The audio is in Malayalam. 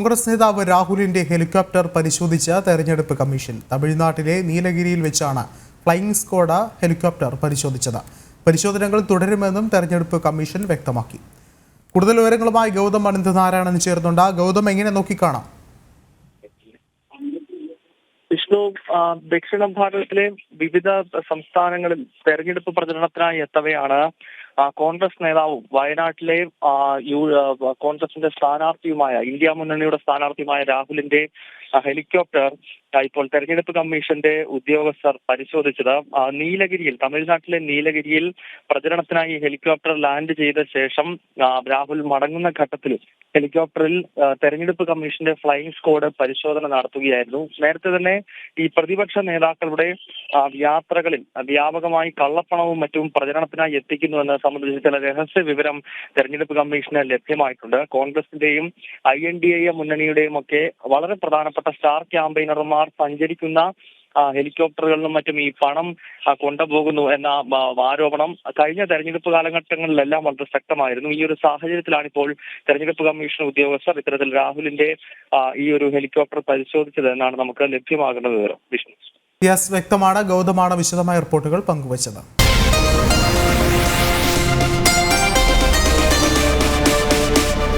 കോൺഗ്രസ് നേതാവ് രാഹുലിന്റെ ഹെലികോപ്റ്റർ പരിശോധിച്ച തെരഞ്ഞെടുപ്പ് കമ്മീഷൻ. തമിഴ്നാട്ടിലെ നീലഗിരിയിൽ വെച്ചാണ് ഫ്ലൈയിങ് സ്ക്വാഡ് ഹെലികോപ്റ്റർ പരിശോധിച്ചത്. പരിശോധനകൾ തുടരുമെന്നും തെരഞ്ഞെടുപ്പ് കമ്മീഷൻ വ്യക്തമാക്കി. കൂടുതൽ വിവരങ്ങളുമായി ഗൗതം അനന്ത് നാരായണൻ ചേർന്നുണ്ട് ഗൗതം എങ്ങനെ നോക്കിക്കാണാം? വിഷ്ണു ദക്ഷിണ ഭാരതത്തിലെ വിവിധ സംസ്ഥാനങ്ങളിൽ തെരഞ്ഞെടുപ്പ് പ്രചരണത്തിനായി എത്തവെയാണ്. കോൺഗ്രസ് നേതാവും വയനാട്ടിലെ കോൺഗ്രസിന്റെ സ്ഥാനാർത്ഥിയുമായ ഇന്ത്യ മുന്നണിയുടെ സ്ഥാനാർത്ഥിയുമായ രാഹുലിന്റെ ഹെലികോപ്റ്റർ ഇപ്പോൾ തെരഞ്ഞെടുപ്പ് കമ്മീഷന്റെ ഉദ്യോഗസ്ഥർ പരിശോധിച്ചത് നീലഗിരിയിൽ തമിഴ്നാട്ടിലെ നീലഗിരിയിൽ പ്രചരണത്തിനായി ഹെലികോപ്റ്റർ ലാൻഡ് ചെയ്ത ശേഷം രാഹുൽ മടങ്ങുന്ന ഘട്ടത്തിൽ ഹെലികോപ്റ്ററിൽ തെരഞ്ഞെടുപ്പ് കമ്മീഷന്റെ ഫ്ലൈയിംഗ് സ്ക്വാഡ് പരിശോധന നടത്തുകയായിരുന്നു. നേരത്തെ തന്നെ ഈ പ്രതിപക്ഷ നേതാക്കളുടെ യാത്രകളിൽ വ്യാപകമായി കള്ളപ്പണവും മറ്റും പ്രചരണത്തിനായി എത്തിക്കുന്നുവെന്ന് സംബന്ധിച്ച് ചില രഹസ്യ വിവരം തെരഞ്ഞെടുപ്പ് കമ്മീഷന് ലഭ്യമായിട്ടുണ്ട്. കോൺഗ്രസിന്റെയും ഐ എൻ ഡി എ മുന്നണിയുടെയും ഒക്കെ വളരെ പ്രധാനപ്പെട്ട സ്റ്റാർ ക്യാമ്പയിനർമാർ സഞ്ചരിക്കുന്ന ആ, ഹെലികോപ്റ്ററുകളിലും മറ്റും ഈ പണം കൊണ്ടുപോകുന്നു എന്ന ആരോപണം കഴിഞ്ഞ തെരഞ്ഞെടുപ്പ് കാലഘട്ടങ്ങളിലെല്ലാം വളരെ ശക്തമായിരുന്നു. ഈ ഒരു സാഹചര്യത്തിലാണ് ഇപ്പോൾ തെരഞ്ഞെടുപ്പ് കമ്മീഷൻ ഉദ്യോഗസ്ഥർ ഇത്തരത്തിൽ രാഹുലിന്റെ ഈ ഒരു ഹെലികോപ്റ്റർ പരിശോധിച്ചത് എന്നാണ് നമുക്ക് ലഭ്യമാകുന്ന വിവരം. വിഷ്ണു. വ്യക്തമാണ്. ഗൗതമാണ് വിശദമായ റിപ്പോർട്ടുകൾ പങ്കുവച്ചത്.